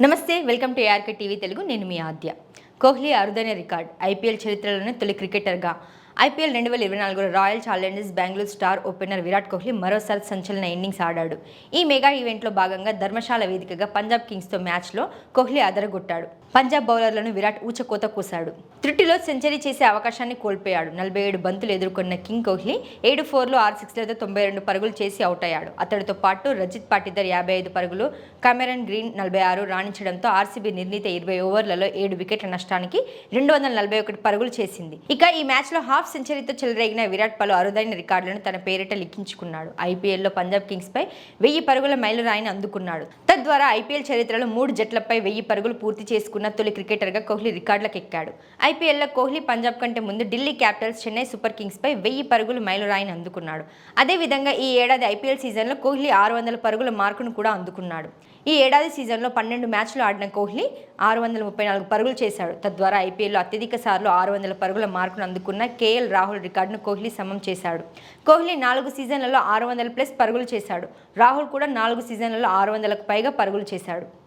నమస్తే welcome to ARK TV Telugu. నేను మీ ఆద్య. కోహ్లీ అరుదైన రికార్డ్ ఐపీఎల్ చరిత్రలోనే తొలి క్రికెటర్గా ఐపీఎల్ రెండు వేల ఇరవై నాలుగులో Royal Challengers Bengaluru star opener Virat Kohli మరోసారి సంచలన ఇన్నింగ్స్ ఆడాడు. ఈ మెగా ఈవెంట్లో భాగంగా ధర్మశాల వేదికగా పంజాబ్ కింగ్స్తో మ్యాచ్లో కోహ్లీ అదరగొట్టాడు. పంజాబ్ బౌలర్లను విరాట్ ఊచకోత కూశాడు త్రుటిలో సెంచరీ చేసే అవకాశాన్ని కోల్పోయాడు. నలభై ఏడు బంతులు ఎదుర్కొన్న కింగ్ కోహ్లీ ఏడు ఫోర్లు ఆరు సిక్స్లతో తొంభై రెండు పరుగులు చేసి అవుట్ అయ్యాడు. అతడితో పాటు రజిత్ పాటిదర్ యాభై ఐదు పరుగులు కెమెరన్ గ్రీన్ నలభై ఆరు రాణించడంతో ఆర్సీబీ నిర్ణీత ఇరవై ఓవర్లలో ఏడు వికెట్ల నష్టానికి రెండు వందల నలభై ఒకటి పరుగులు చేసింది. ఇక ఈ మ్యాచ్లో హాఫ్ సెంచరీతో చెలరేగిన విరాట్ పలు అరుదైన రికార్డులను తన పేరిట లిఖించుకున్నాడు. ఐపీఎల్లో పంజాబ్ కింగ్స్పై వెయ్యి పరుగుల మైలురాయిని అందుకున్నాడు. తద్వారా ఐపీఎల్ చరిత్రలో మూడు జట్లపై వెయ్యి పరుగులు పూర్తి చేసుకున్న తొలి క్రికెటర్గా కోహ్లీ రికార్డులకు ఎక్కాడు ఐపీఎల్లో కోహ్లీ పంజాబ్ కంటే ముందు ఢిల్లీ క్యాపిటల్స్ చెన్నై సూపర్ కింగ్స్పై వెయ్యి పరుగులు మైలురాయిని అందుకున్నాడు. అదేవిధంగా ఈ ఏడాది ఐపీఎల్ సీజన్లో కోహ్లీ ఆరు వందల పరుగుల మార్కును కూడా అందుకున్నాడు. ఈ ఏడాది సీజన్లో పన్నెండు మ్యాచ్లు ఆడిన కోహ్లీ ఆరు వందల ముప్పై నాలుగు పరుగులు చేశాడు. తద్వారా ఐపీఎల్లో అత్యధిక సార్లు ఆరు వందల పరుగుల మార్కును అందుకున్న కేఎల్ రాహుల్ రికార్డును కోహ్లీ సమం చేశాడు. కోహ్లీ నాలుగు సీజన్లలో ఆరు వందల ప్లస్ పరుగులు చేశాడు. రాహుల్ కూడా నాలుగు సీజన్లలో ఆరు వందలకు పైగా పరుగులు చేశాడు.